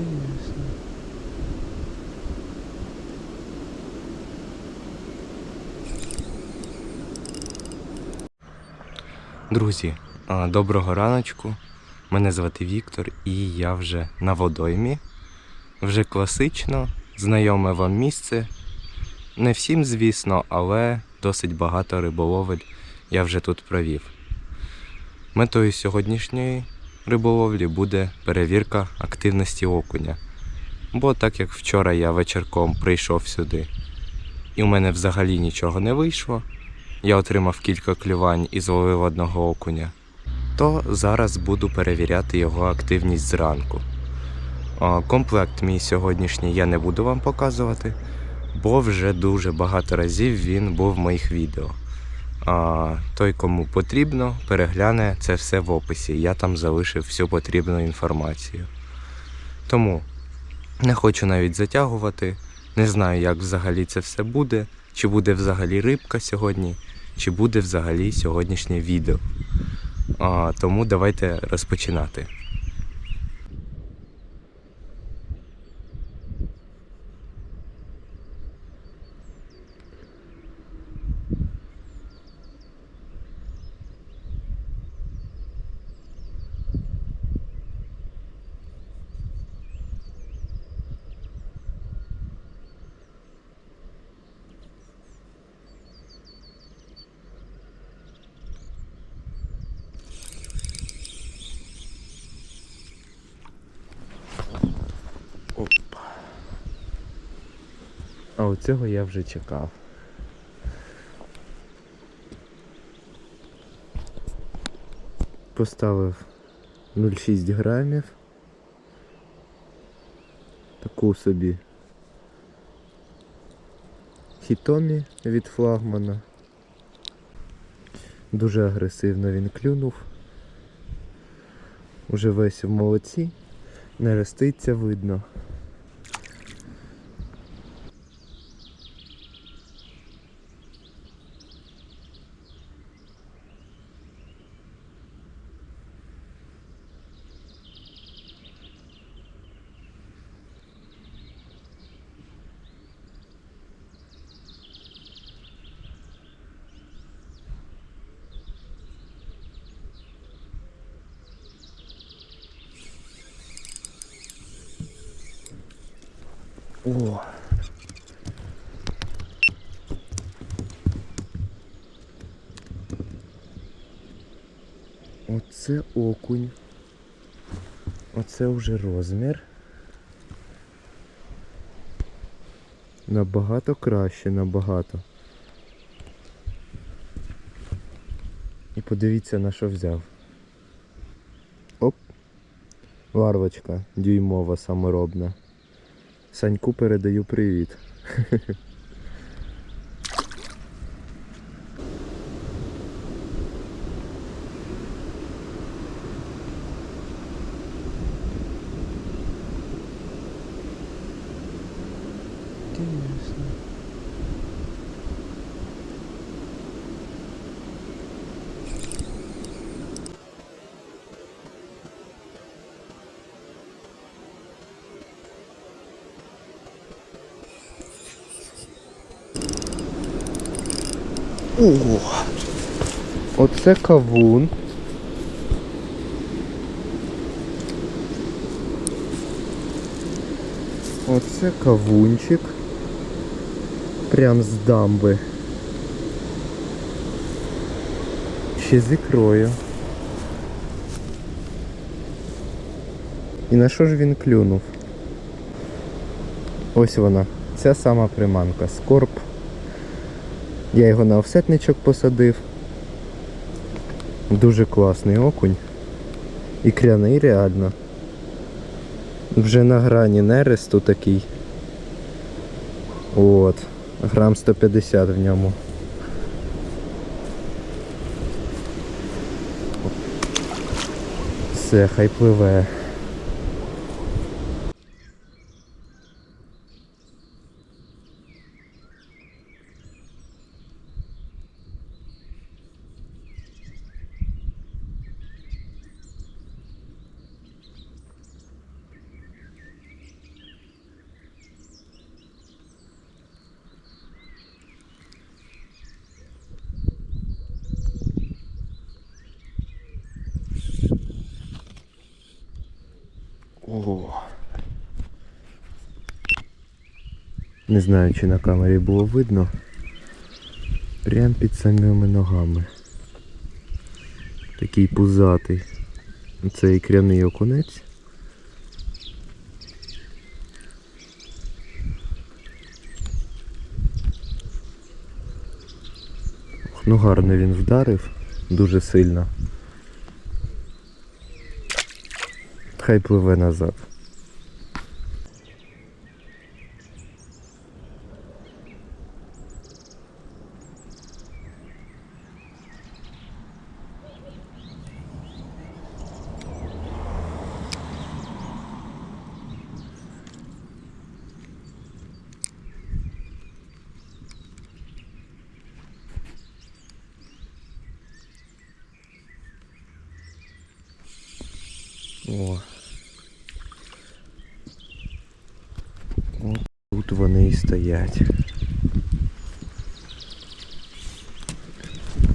Інтересно. Друзі, доброго раночку. Мене звати Віктор і я вже на водоймі. Вже класично, знайоме вам місце. Не всім, звісно, але досить багато риболовель я вже тут провів. Метою сьогоднішньої риболовлі буде перевірка активності окуня. Бо так як вчора я вечірком прийшов сюди, і у мене взагалі нічого не вийшло, я отримав кілька клювань і зловив одного окуня, то зараз буду перевіряти його активність зранку. Комплект мій сьогоднішній я не буду вам показувати, бо вже дуже багато разів він був в моїх відео. Той, кому потрібно, перегляне це все в описі. Я там залишив всю потрібну інформацію. Тому не хочу навіть затягувати. Не знаю, як взагалі це все буде, чи буде взагалі рибка сьогодні, чи буде взагалі сьогоднішнє відео. А, тому давайте розпочинати. Оцього я вже чекав. Поставив 0,6 грамів. Таку собі хітомі від флагмана. Дуже агресивно він клюнув. Уже весь в молоці. Не роститься видно. О. Оце окунь. Оце вже розмір. Набагато краще, набагато. І подивіться на що взяв. Оп. Варвочка дюймова саморобна. Саньку передаю привіт. Ого! Оце кавун. Оце кавунчик. Прям з дамби. Ще з ікрою. І на що ж він клюнув? Ось вона. Ця сама приманка. Скорб. Я його на офсетничок посадив. Дуже класний окунь. І кряний реально. Вже на грані нересту такий. От. Грам 150 в ньому. Все, хай пливе. О. Не знаю, чи на камері було видно. Прям під самими ногами. Такий пузатий. Це ікряний окунець. Ну гарно він вдарив, дуже сильно. Хай пливе назад. О. Тут вони і стоять.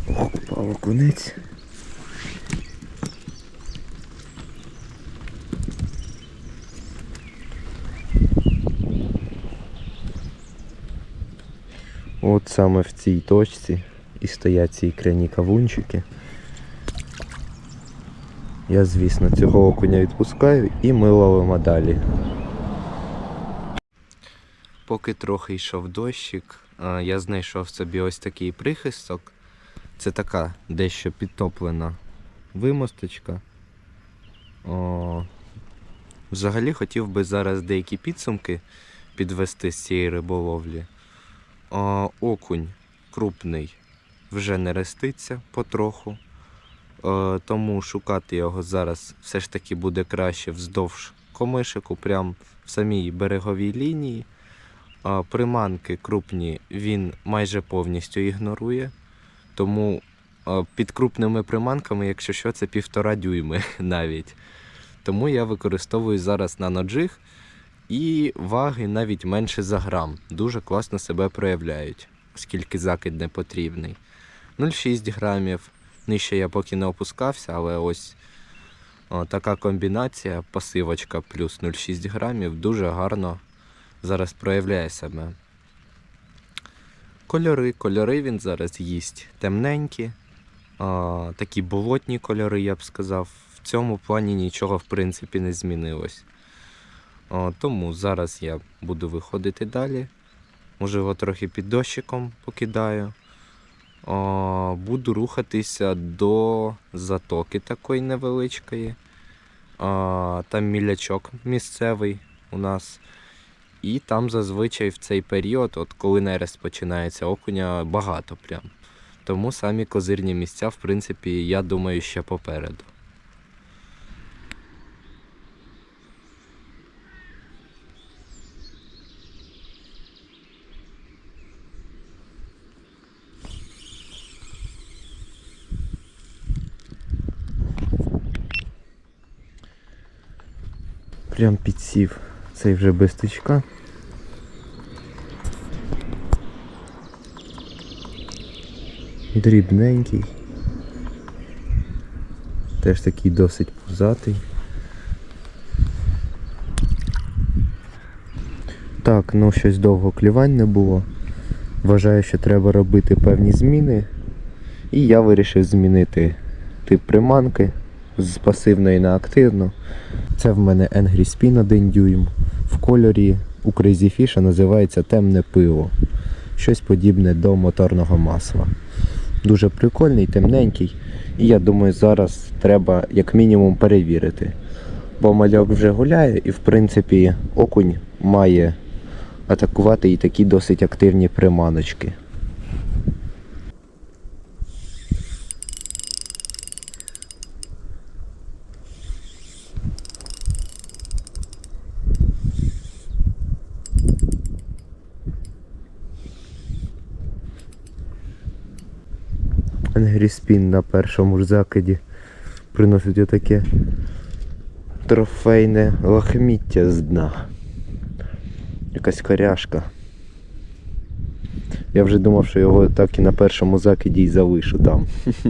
Ох, попав окунець. От саме в цій точці і стоять ці ікряні кавунчики. Я, звісно, цього окуня відпускаю і ми ловимо далі. Поки трохи йшов дощик, я знайшов собі ось такий прихисток. Це така дещо підтоплена вимосточка. О, взагалі хотів би зараз деякі підсумки підвести з цієї риболовлі. О, окунь крупний вже не реститься потроху. Е, тому шукати його зараз все ж таки буде краще вздовж комишику, прям в самій береговій лінії. Приманки крупні він майже повністю ігнорує. Тому е, під крупними приманками, якщо що, це півтора дюйми навіть. Тому я використовую зараз наноджиг і ваги навіть менше за грам. Дуже класно себе проявляють, оскільки закид не потрібний. 0,6 грамів. Нижче я поки не опускався, але ось о, така комбінація пасивочка плюс 0,6 грамів дуже гарно зараз проявляє себе. Кольори. Кольори він зараз їсть темненькі, а, такі болотні кольори, я б сказав. В цьому плані нічого в принципі не змінилось. О, тому зараз я буду виходити далі. Можливо, трохи під дощиком покидаю. Буду рухатися до затоки такої невеличкої. Там мілячок місцевий у нас. І там зазвичай в цей період, от коли нерест починається, окуня багато прям. Тому самі козирні місця, в принципі, я думаю, ще попереду. Прям підсів цей вже без тичка. Дрібненький. Теж такий досить пузатий. Так, ну щось довго клівань не було. Вважаю, що треба робити певні зміни. І я вирішив змінити тип приманки з пасивної на активну. Це в мене Angry Spin 1 дюйм. В кольорі у Crazy Fish називається темне пиво. Щось подібне до моторного масла. Дуже прикольний, темненький. І я думаю, зараз треба як мінімум перевірити. Бо мальок вже гуляє і в принципі окунь має атакувати і такі досить активні приманочки. Енгріспін на першому ж закиді приносить отаке трофейне лахміття з дна. Якась коряшка. Я вже думав, що його так і на першому закиді і залишу там.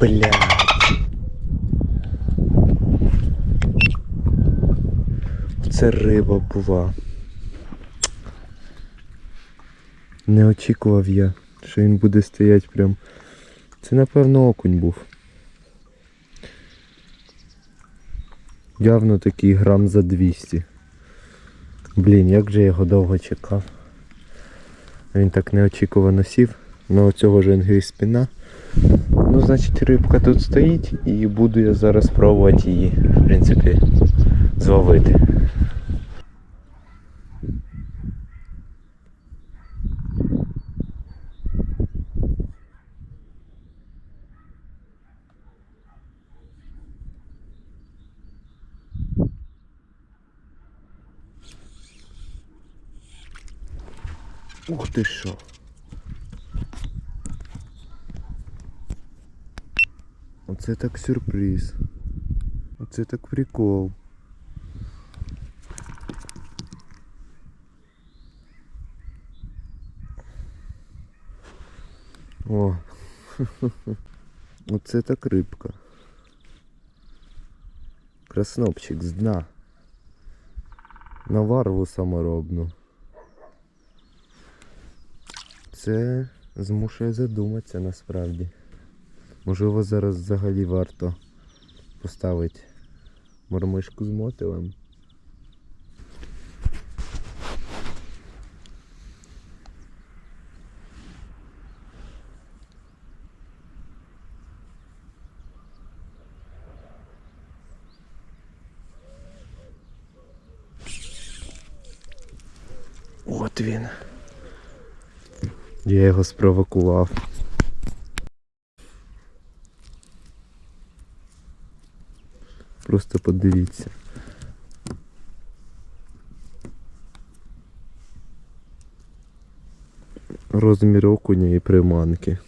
Блядь. Це риба була. Не очікував я, що він буде стояти прям. Це напевно окунь був. Явно такий грам за 200. Блін, як же я його довго чекав. Він так неочікувано сів. Ну оцього ж спіна. Ну, значить, рибка тут стоїть і буду я зараз пробувати її, в принципі, зловити. Ух ти що. Оце так сюрприз. Оце так прикол. О. Оце так рибка. Краснопчик з дна. На варву саморобну. Це змушує задуматися насправді. Можливо, зараз взагалі варто поставити мормишку з мотивом. От він. Я його спровокував. Просто подивіться. Розмір окуня і приманки.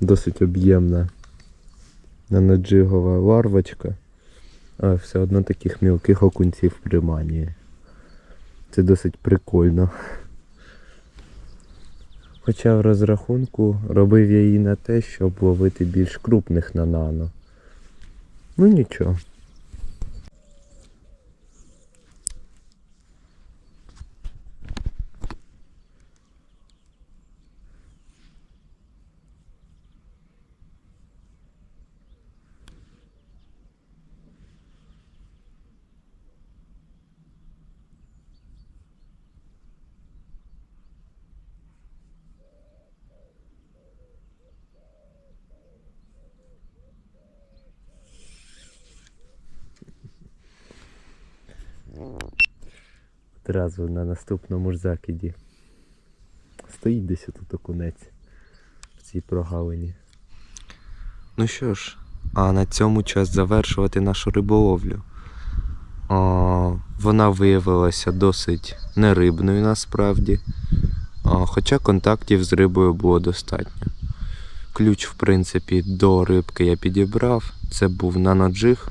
Досить об'ємна нанаджигова ларвочка, а все одно таких мілких окунців приманює. Це досить прикольно. Хоча в розрахунку робив я її на те, щоб ловити більш крупних на нано. Ну нічого. Одразу на наступному ж закиді. Стоїть десь тут окунець в цій прогалині. Ну що ж, а на цьому час завершувати нашу риболовлю. А, вона виявилася досить нерибною насправді. А, хоча контактів з рибою було достатньо. Ключ, в принципі, до рибки я підібрав. Це був наноджиг,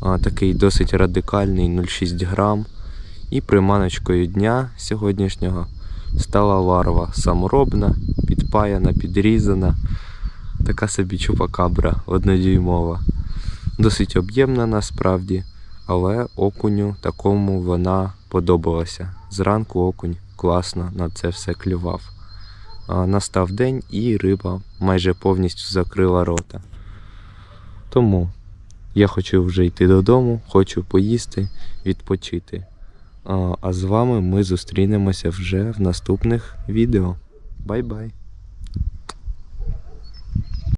такий досить радикальний 0,6 грам. І приманочкою дня сьогоднішнього стала ларва саморобна, підпаяна, підрізана. Така собі чупакабра однодюймова. Досить об'ємна насправді, але окуню такому вона подобалася. Зранку окунь класно на це все клював. Настав день і риба майже повністю закрила рота. Тому я хочу вже йти додому, хочу поїсти, відпочити. А, з вами ми зустрінемося вже в наступних відео. Бай-бай!